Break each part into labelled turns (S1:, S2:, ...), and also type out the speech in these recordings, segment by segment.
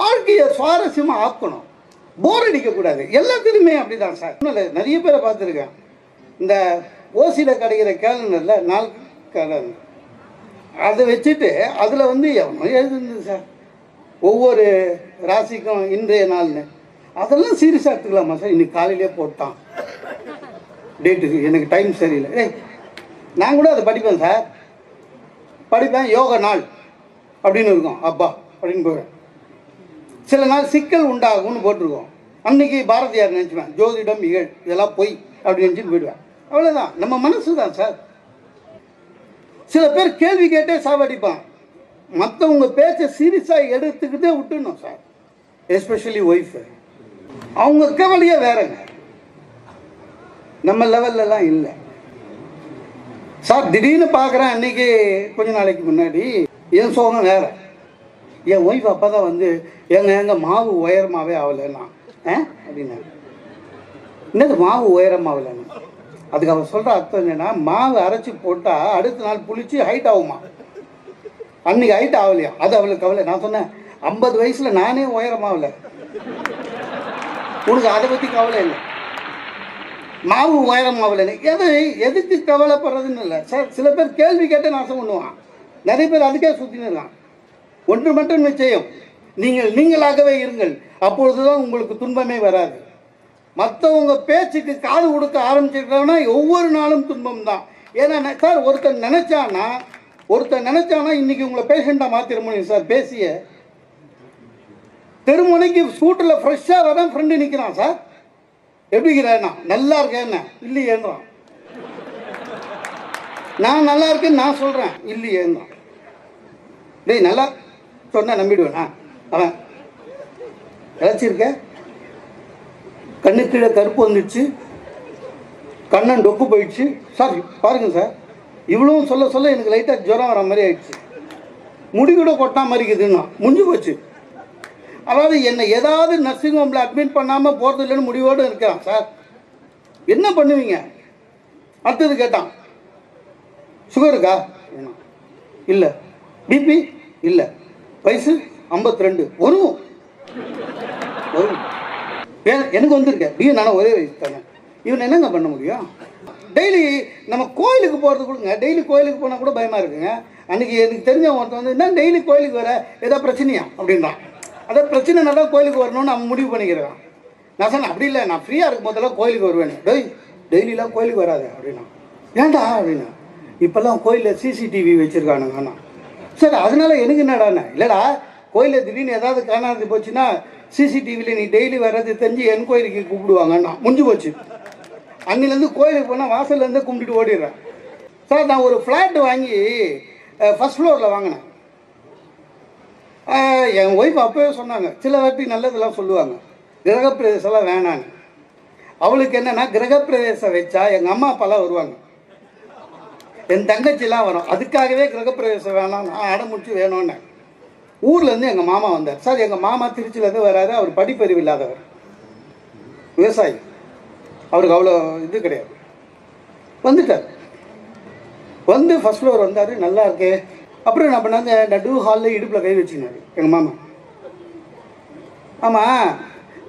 S1: வாழ்க்கையை சுவாரஸ்யமாக ஆக்கணும். போர் அடிக்கக்கூடாது. எல்லாத்துலேயுமே அப்படிதான் சார். இன்னும் இல்லை நிறைய பேரை பார்த்துருக்கேன். இந்த ஓசியில் கிடைக்கிற கேலண்டரில் நாள் கேலண்டர் அதை வச்சுட்டு அதில் வந்து எவ்வளோ எழுதுனது சார். ஒவ்வொரு ராசிக்கும் இன்றைய நாள்னு. அதெல்லாம் சீரியஸாக எடுத்துக்கலாமா சார்? இன்னைக்கு காலையிலே போட்டான். டேட்டுக்கு எனக்கு டைம் சரியில்லை. ஏய் நான் கூட அதை படிப்பேன் சார். படிப்பேன் யோக நாள் அப்படின்னு இருக்கும். அப்பா அப்படின்னு போவேன். சில நாள் சிக்கல் உண்டாகும்னு போட்டிருக்கோம். அன்னைக்கு பாரதியார் நினச்சிப்பேன் ஜோதிடம் இகழ் இதெல்லாம் பொய் அப்படின்னு நினச்சிட்டு போயிடுவேன் அவ்வளோதான் நம்ம மனசு தான் சார். சில பேர் கேள்வி கேட்டே சாவடிப்பான் மற்றவங்க பேச்சை சீரியஸாக எடுத்துக்கிட்டே விட்டுணும் சார். எஸ்பெஷலி ஒய்ஃபு அவங்க கவலையே வேறங்க. நம்ம லெவல்லலாம் இல்லை. சார் திடீர்னு பார்க்குறேன் அன்னைக்கு கொஞ்ச நாளைக்கு முன்னாடி என் சோகம் வேறு. என் ஒய்ஃப் அப்போ தான் வந்து எங்க எங்க மாவு உயரமாகவே ஆகலைன்னா ஆ? அப்படின்னா. என்னது மாவு உயரமாகலன்னு அதுக்கு அவர் சொல்கிற அர்த்தம் என்னென்னா மாவு அரைச்சி போட்டால் அடுத்த நாள் புளிச்சு ஹைட் ஆகுமா? அன்னைக்கு ஹைட் ஆகலையா? அது அவளுக்கு கவலை. நான் சொன்னேன் ஐம்பது வயசில் நானே உயரமாகல உனக்கு அதை பற்றி கவலை இல்லை. மாவு உயரம் எது எதுக்கு கவலைப்படுறதுன்னு இல்லை. சார் சில பேர் கேள்வி கேட்டு நான் பண்ணுவான். நிறைய பேர் அதுக்கே சுற்றின்னு இருக்கான். ஒன்று மட்டும் நிச்சயம். நீங்கள் நீங்களாகவே இருங்கள். அப்பொழுதுதான் உங்களுக்கு துன்பமே வராது. மற்றவங்க பேச்சுக்கு காது கொடுக்க ஆரம்பிச்சிருக்காங்கன்னா ஒவ்வொரு நாளும் துன்பம் தான் ஏன்னா சார் ஒருத்தன் நினைச்சானா ஒருத்தன் நினைச்சானா இன்னைக்கு உங்களை பேஷண்ட்டாக மாற்றிட முடியும் சார் பேசிய. தெருமுனைக்கு சூட்டில் ஃப்ரெஷ்ஷாக வரேன் ஃப்ரெண்டு நிற்கிறான் சார். எப்படிங்கிறேன்னா நல்லா இருக்கேன்னா இல்லையேன்றான். நான் நல்லா இருக்கேன்னு நான் சொல்கிறேன் இல்லையேன்றான். டேய் நல்லா சொன்னா நம்பிடுவேனா. அவன் இழைச்சிருக்க கண்ணு கீழே கருப்பு வந்துடுச்சு. கண்ணன் டொக்கு போயிடுச்சு. சார் பாருங்க சார். இவ்வளவும் சொல்ல சொல்ல எனக்கு லைட்டாக ஜுரம் வர மாதிரி ஆயிடுச்சு. முடி கூட கொட்டா மாதிரி இருக்குதுன்னா முடிஞ்சு போச்சு. அதாவது என்னை ஏதாவது நர்சிங் ஹோமில் அட்மிட் பண்ணாமல் போகிறது இல்லைன்னு முடிவோடு இருக்கிறான் சார். என்ன பண்ணுவீங்க? அடுத்தது கேட்டான். சுகர் இருக்கா? இல்லை. பிபி இல்லை. வயசு? 52 ரெண்டு வரும். வரும் எனக்கு வந்திருக்க. நீ நானும் ஒரே வயசு தானே. இவன் என்னங்க பண்ண முடியும்? டெய்லி நம்ம கோயிலுக்கு போகிறது கொடுங்க. டெய்லி கோயிலுக்கு போனால் கூட பயமாக இருக்குங்க. அன்றைக்கி எனக்கு தெரிஞ்ச ஒருத்தன் வந்து என்ன டெய்லி கோயிலுக்கு வர? ஏதோ பிரச்சனையா? அப்படின்றான். அதான் பிரச்சனை தான் கோயிலுக்கு வரணும்னு அவன் முடிவு பண்ணிக்கிறான். நான் சொன்னேன் அப்படி இல்லை. நான் ஃப்ரீயாக இருக்கும் போதெல்லாம் கோயிலுக்கு வருவேன் டெய் டெய்லிலாம் கோயிலுக்கு வராத. அப்படின்னா ஏன்டா? அப்படின்னா இப்போல்லாம் கோயிலில் சிசிடிவி வச்சுருக்கானுங்க. ஆனால் சரி அதனால எனக்கு என்னடாண்ணே இல்லைடா கோயிலில் திடீர்னு ஏதாவது காணாது போச்சுன்னா சிசிடிவியில் நீ டெய்லி வர்றது தெரிஞ்சு என் கோயிலுக்கு கூப்பிடுவாங்கண்ணா. முடிஞ்சு போச்சு. அன்னிலேருந்து கோயிலுக்கு போனால் வாசல்லேருந்தே கும்பிட்டுட்டு ஓடிடுறேன். சார் நான் ஒரு ஃப்ளாட் வாங்கி ஃபஸ்ட் ஃப்ளோரில் வாங்கினேன். என் ஒய்ஃப் அப்போவே சொன்னாங்க சில வாட்டி நல்லதெல்லாம் சொல்லுவாங்க. கிரகப்பிரவேசம்லாம் வேணான்னு. அவளுக்கு என்னன்னா கிரகப்பிரவேசம் வச்சா எங்கள் அம்மா அப்பாலாம் வருவாங்க. என் தங்கச்சிலாம் வரும். அதுக்காகவே கிரகப்பிரவேசம் வேணாம் நான் அடமுடிச்சு வேணும்னு. ஊர்லேருந்து எங்கள் மாமா வந்தார். சார் எங்கள் மாமா திருச்சியிலேருந்து வராது அவர் படிப்பறிவு இல்லாதவர். விவசாயி. அவருக்கு அவ்வளோ இது கிடையாது. வந்துட்டார். வந்து ஃபர்ஸ்ட் ஃப்ளோர் வந்தார். நல்லா இருக்கே. அப்புறம் என்ன பண்ணாங்க நடு ஹாலில் இடுப்பில் கை வச்சுக்கினாரு எங்கள் மாமா. ஆமாம்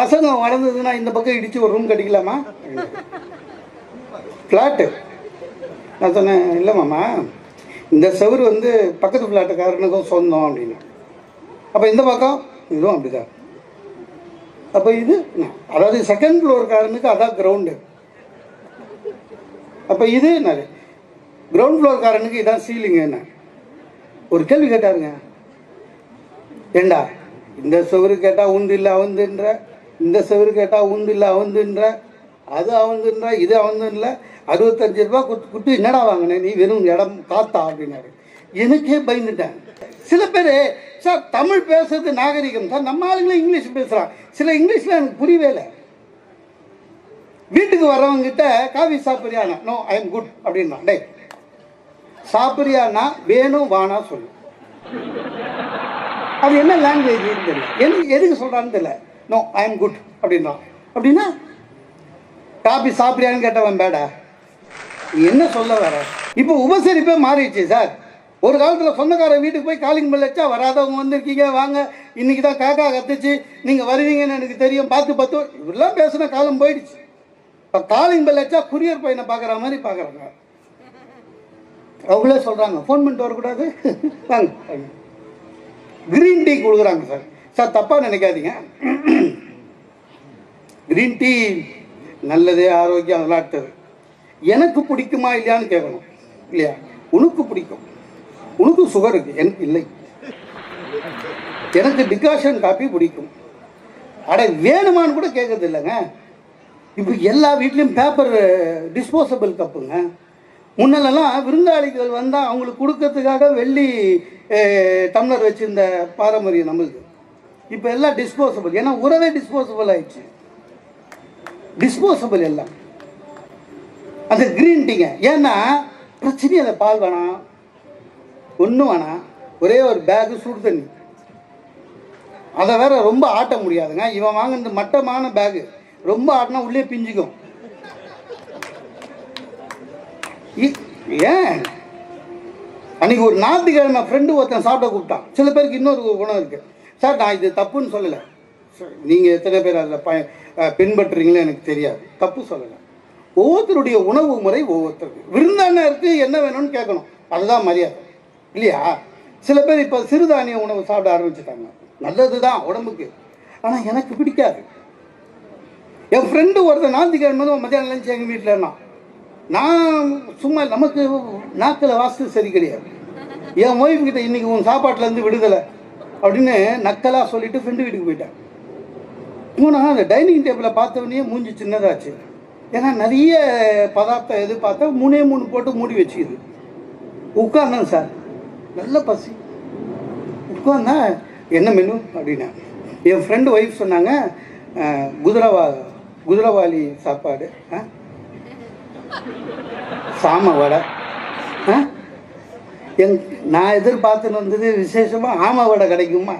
S1: பசங்க வளர்ந்ததுன்னா இந்த பக்கம் இடித்து ஒரு ரூம் கட்டிக்கலாமா? ஃப்ளாட்டு நான் சொன்னேன் இல்லை மாமா இந்த செவரு வந்து பக்கத்து ஃப்ளாட்டுக்காரனுக்கும் சொந்தம் அப்படின்னு. அப்போ இந்த பக்கம் இதுவும் அப்படிதான். அப்போ இது அதாவது செகண்ட் ஃப்ளோர்காரனுக்கு அதான் கிரவுண்டு அப்போ இது என்ன? கிரவுண்ட் ஃப்ளோர்காரனுக்கு இதான் சீலிங்கு என்ன? ஒரு கேள்வி கேட்டாருங்க. ஏண்டா இந்த சுவரு கேட்டால் உந்து இல்லை அவந்துன்ற இந்த சுவரு கேட்டால் உந்து இல்லை அவந்துன்ற அது அவந்துன்ற இது அவந்து இல்லை அறுபத்தஞ்சு ரூபா கொடுத்து குத்து என்னடா வாங்கினேன் நீ வெறும் இடம் காத்தா அப்படின்னாரு. எனக்கே பயந்துட்டேன் சில பேர் சார் தமிழ் பேசுறது நாகரிகம். சார் நம்ம ஆளுங்களும் இங்கிலீஷ் பேசுகிறான் சில இங்கிலீஷில் எனக்கு புரியவே இல்லை. வீட்டுக்கு வர்றவங்கிட்ட காவி சாப்பிட்றியானா நோ ஐ எம் குட் அப்படின்னா டே சாப்பிட்றியானா வேணும் வானா சொல்லு. அது என்ன லாங்குவேஜ் தெரியல. எது எதுக்கு சொல்கிறான்னு தெரியல. நோ ஐ எம் குட் அப்படின்னா அப்படின்னா காபி சாப்பிட்றியான்னு கேட்டவன் பேடா. என்ன சொல்ல வர? இப்போ உபசரிப்பே மாறிடுச்சு சார். ஒரு காலத்தில் சொந்தக்கார வீட்டுக்கு போய் காலிங் பெல் வச்சா வராதவங்க வந்திருக்கீங்க வாங்க. இன்னைக்கு தான் காக்கா கத்துச்சு. நீங்கள் வருவீங்கன்னு எனக்கு தெரியும். பார்த்து பார்த்து. இப்படிலாம் பேசுன காலம் போயிடுச்சு. இப்போ காலிங் பெல் வச்சா குரியர் பையனை பார்க்குற மாதிரி பார்க்குறாங்க. அவங்களே சொல்கிறாங்க ஃபோன் பண்ணிட்டு வரக்கூடாது. வாங்க. வாங்க. கிரீன் டீ கொடுக்குறாங்க சார். சார் தப்பாக நினைக்காதீங்க. கிரீன் டீ நல்லது ஆரோக்கியம் அதெல்லாம் அடுத்தது எனக்கு பிடிக்குமா இல்லையான்னு கேட்கணும். இல்லையா? உனக்கு பிடிக்கும். உனக்கு சுகர் இருக்கு. எனக்கு இல்லை. எனக்கு டிகாஷன் காப்பி பிடிக்கும். அட வேணுமான்னு கூட கேட்கறது இல்லைங்க. இப்போ எல்லா வீட்லேயும் பேப்பர் டிஸ்போசபிள் கப்புங்க முன்னெல்லாம் விருந்தாளிகள் வந்தால் அவங்களுக்கு கொடுக்கறதுக்காக வெள்ளி டம்ளர் வச்சுருந்த பாரம்பரியம் நம்மளுக்கு. இப்போ எல்லாம் டிஸ்போசபிள் ஏன்னா உறவே டிஸ்போசபிள் ஆயிடுச்சு. டிஸ்போசபிள் எல்லாம். அது கிரீன் டீங்க ஏன்னா பிரச்சனையும் அதை பால் வேணாம். ஒன்றும் வேணாம். ஒரே ஒரு பேகு சுடு தண்ணி. அதை வேற ரொம்ப ஆட்ட முடியாதுங்க. இவன் வாங்கினது மட்டமான பேகு ரொம்ப ஆட்டினா உள்ளே பிஞ்சுக்கும். இ- ஏன்? அன்னைக்கு ஒரு ஞாயிற்றுக்கிழமை ஃப்ரெண்டு ஒருத்தன் சாப்பிட கூப்பிட்டான். சில பேருக்கு இன்னொரு குணம் இருக்கு. சார் நான் இது தப்புன்னு சொல்லலை. நீங்கள் எத்தனை பேர் அதில் ப பின்பற்றுறீங்களோ எனக்கு தெரியாது. தப்பு சொல்லலை. ஒவ்வொருத்தருடைய உணவு முறை ஒவ்வொருத்தருக்கு. விருந்தானருக்கு என்ன வேணும்னு கேட்கணும். அதுதான் மரியாதை. இல்லையா? சில பேர் இப்போ சிறுதானிய உணவு சாப்பிட ஆரம்பிச்சிட்டாங்க. நல்லது தான் உடம்புக்கு. ஆனால் எனக்கு பிடிக்காது. என் ஃப்ரெண்டு ஒருத்தர் ஞாயிற்றுக்கிழமை மத்தியானம் லஞ்சு எங்கள் வீட்டில் இருந்தான். நான் சும்மா நமக்கு நாக்கில் வாஸ்து சரி கிடையாது. என் ஒய்ஃப் கிட்ட இன்னைக்கு உன் சாப்பாட்டிலேருந்து விடுதலை அப்படின்னு நக்கலாக சொல்லிட்டு ஃப்ரெண்டு வீட்டுக்கு போயிட்டேன். போனால் அந்த டைனிங் டேபிளை பார்த்தவொடனே மூஞ்சி சின்னதாச்சு. ஏன்னா நிறைய பதார்த்தம் எது பார்த்தா மூணே மூணு போட்டு மூடி வச்சுக்குது. உட்கார்ந்தேன் சார். நல்ல பசி. உட்காந்தா என்ன மெனு? அப்படின்னா என் ஃப்ரெண்டு ஒய்ஃப் சொன்னாங்க குதிரவா குதிரவாளி சாப்பாடு ஆ சாம வடை ஆ எங் நான் எதிர்பார்த்துன்னு வந்தது விசேஷமாக ஆம வடை கிடைக்குமா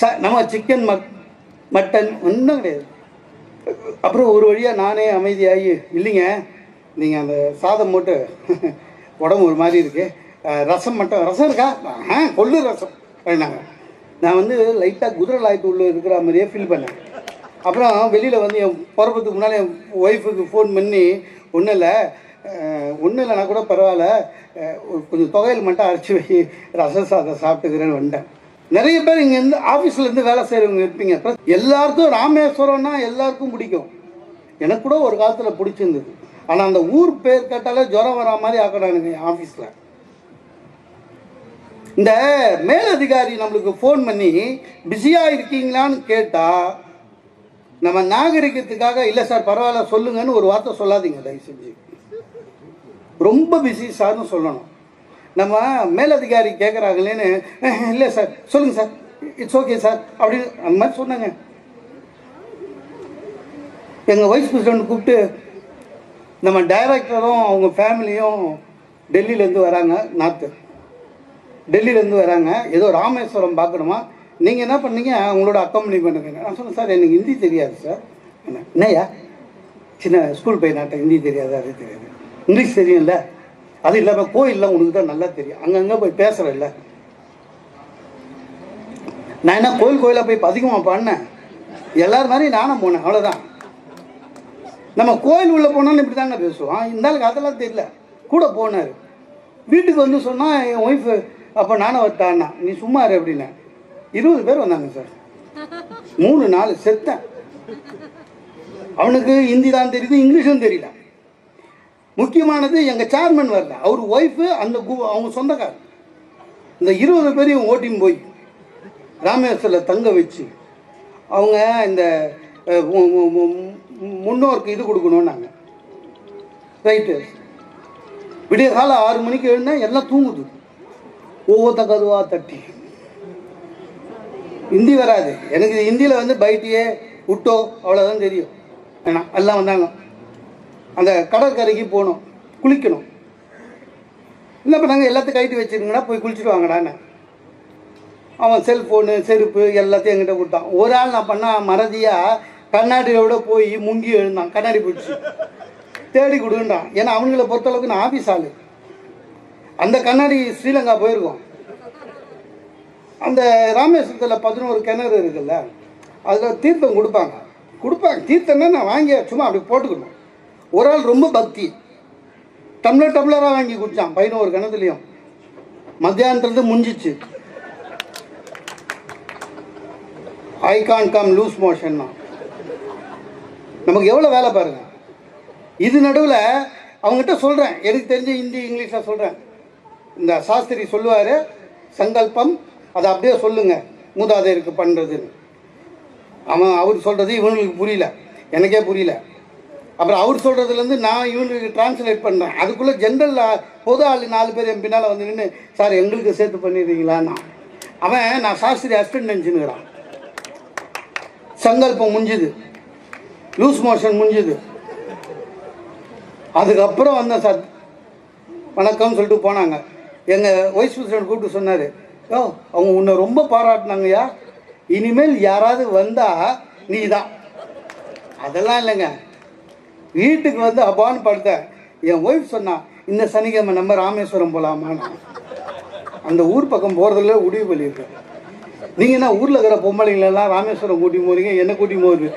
S1: சார் நம்ம சிக்கன் மக் மட்டன் ஒன்றும் கிடையாது. அப்புறம் ஒரு வழியாக நானே அமைதியாகி இல்லைங்க நீங்கள் அந்த சாதம் போட்டு உடம்பு ஒரு மாதிரி இருக்கு. ரசம் மட்டும் ரசம் இருக்கா? ஆ கொள்ளு ரசம் அப்படின்னாங்க. நான் வந்து லைட்டாக குதிரை லாய்க்கு உள்ளே இருக்கிற மாதிரியே ஃபீல் பண்ணேன். அப்புறம் வெளியில் வந்து என் போகிறதுக்கு முன்னால் என் ஒய்ஃபுக்கு ஃபோன் பண்ணி ஒன்றும் இல்லை ஒன்றும் இல்லைனா கூட பரவாயில்ல கொஞ்சம் தொகையில் மட்டும் அரைச்சி வை ரசம் சாதம் சாப்பிட்டுக்கிறேன்னு வந்துட்டேன் நிறைய பேர் இங்கேருந்து ஆஃபீஸ்லேருந்து வேலை செய்கிறவங்க இருப்பீங்க. எல்லாருக்கும் ராமேஸ்வரம்னா எல்லாருக்கும் பிடிக்கும். எனக்கு கூட ஒரு காலத்தில் பிடிச்சிருந்தது. ஆனால் அந்த ஊர் பேர் கேட்டாலே ஜுரம் வரா மாதிரி ஆக்கடானுங்க ஆஃபீஸில் இந்த மேலதிகாரி நம்மளுக்கு ஃபோன் பண்ணி பிஸியாக இருக்கீங்களான்னு கேட்டால் நம்ம நாகரிகத்துக்காக இல்லை சார் பரவாயில்ல சொல்லுங்கன்னு ஒரு வார்த்தை சொல்லாதீங்க தயவு செஞ்சு. ரொம்ப பிஸி சார்னு சொல்லணும். நம்ம மேலதிகாரி கேட்குறாங்களேன்னு இல்லை சார் சொல்லுங்கள் சார் இட்ஸ் ஓகே சார் அப்படின்னு அந்த மாதிரி சொன்னாங்க. எங்கள் வைஸ் பிரசிடென்ட் கூப்பிட்டு நம்ம டைரக்டரும் அவங்க ஃபேமிலியும் டெல்லியிலேருந்து வராங்க நார்த்து டெல்லியிலேருந்து வராங்க ஏதோ ராமேஸ்வரம் பார்க்கணுமா? நீங்கள் என்ன பண்ணீங்க? அவங்களோட அக்கம்பனி பண்ணுங்க. நான் சொன்னேன் சார் எனக்கு ஹிந்தி தெரியாது சார். என்ன சின்ன ஸ்கூல் பையனாட்ட ஹிந்தி தெரியாது? அது தெரியாது. இங்கிலீஷ் தெரியும்ல? அது இல்லாமல் கோயில்லாம் உனக்கு தான் நல்லா தெரியும். அங்கங்கே போய் பேசுகிறல்ல நான் என்ன கோயில் கோயிலாக போய் பதிகமாக பண்ணேன் எல்லாரும் மாதிரி நானும் போனேன் அவ்வளோதான் நம்ம கோயில் உள்ளே போனாலும் இப்படி தாங்க பேசுவோம். இந்த அதெல்லாம் தெரியல. கூட போனார். வீட்டுக்கு வந்து சொன்னால் என் ஒய்ஃபு அப்போ நானும் வரட்டான்னா நீ சும்மா இரு அப்படின்னேன். இருபது பேர் வந்தாங்க சார். மூணு நாலு செத்தேன். அவனுக்கு ஹிந்தி தான் தெரியுது இங்கிலீஷும் தெரியல. முக்கியமானது எங்கள் சேர்மன் வரல. அவர் ஒய்ஃபு அந்த கு- அவங்க சொந்தக்காரர். இந்த இருபது பேரையும் ஓட்டின்னு போய் ராமேஸ்வரில் தங்க வச்சு அவங்க இந்த முன்னோருக்கு இது கொடுக்கணும்னாங்க. ரைட்டு விடிய காலம் ஆறு மணிக்கு எழுந்தேன் எல்லாம் தூங்குது. ஒவ்வொருத்த கதுவாக தட்டி. ஹிந்தி வராது. எனக்கு ஹிந்தியில் வந்து பைட்டியே விட்டோ அவ்வளோதான் தெரியும். ஏன்னா எல்லாம் வந்தாங்க. அந்த கடற்கரைக்கு போகணும் குளிக்கணும். என்ன பண்ணாங்க எல்லாத்தையும் கைட்டு வச்சுருங்கன்னா போய் குளிச்சுட்டு வாங்கடான்னு அவன் செல்ஃபோனு செருப்பு எல்லாத்தையும் என்கிட்ட கொடுத்தான். ஒரு ஆள் நான் பண்ண மறதியாக கண்ணாடியோட போய் முங்கி எழுந்தான். கண்ணாடி பிடிச்சி தேடி கொடுன்றான் ஏன்னா அவங்கள பொறுத்தளவுக்கு நான் ஆஃபீஸ் ஆளு. அந்த கண்ணாடி ஸ்ரீலங்கா போயிருக்கோம். அந்த ராமேஸ்வரத்தில் பதினோரு கிணறு இருக்குல்ல அதில் தீர்த்தம் கொடுப்பாங்க. கொடுப்பாங்க. தீர்த்தம்னா நான் வாங்கி சும்மா அப்படி போட்டுக்கணும். ஒரு ஆள் ரொம்ப பக்தி. டம்ளர் டம்ளராக வாங்கி குடித்தான் பதினோரு கிணத்துலையும். மத்தியானத்துலேருந்து முடிஞ்சிச்சு ஐ கான் கம் லூஸ் மோஷன்னா நமக்கு எவ்வளோ வேலை பாருங்க. இது நடுவில் அவங்ககிட்ட சொல்கிறேன் எனக்கு தெரிஞ்ச ஹிந்தி இங்கிலீஷில் சொல்கிறேன் இந்த சாஸ்திரி சொல்லுவார் சங்கல்பம் அதை அப்படியே சொல்லுங்கள் மூதாதையருக்கு பண்ணுறதுன்னு அவன் அவர் சொல்கிறது இவனுங்களுக்கு புரியல. எனக்கே புரியல. அப்புறம் அவர் சொல்கிறதுலேருந்து நான் இவனுக்கு டிரான்ஸ்லேட் பண்ணுறேன் அதுக்குள்ளே ஜென்ரல் பொது ஆள் நாலு பேர் என் பின்னால் வந்து நின்று சார் எங்களுக்கு சேர்த்து பண்ணிடுறீங்களான்னா? அவன் நான் சாஸ்திரி ஹஸ்பண்ட் நினச்சினுக்கிறான். சங்கல்பம் முடிஞ்சுது லூஸ் மோஷன் முடிஞ்சுது அதுக்கப்புறம் வந்தேன் சார் வணக்கம்னு சொல்லிட்டு போனாங்க. எங்கள் வைஸ் பிரசிடென்ட் கூப்பிட்டு சொன்னார் யோ அவங்க உன்னை ரொம்ப பாராட்டினாங்கய்யா. இனிமேல் யாராவது வந்தால் நீ தான் அதெல்லாம் இல்லைங்க. வீட்டுக்கு வந்து அப்பான்னு படுத்தேன் என் ஒய்ஃப் சொன்னா இந்த சனிக்கிழமை நம்ம ராமேஸ்வரம் போகலாமான்னு அந்த ஊர் பக்கம் போகிறதுல முடிவு பண்ணியிருக்கேன். நீங்கள் என்ன ஊரில் இருக்கிற பொம்பளைங்களெல்லாம் ராமேஸ்வரம் கூட்டி போகிறீங்க என்ன கூட்டி போகுது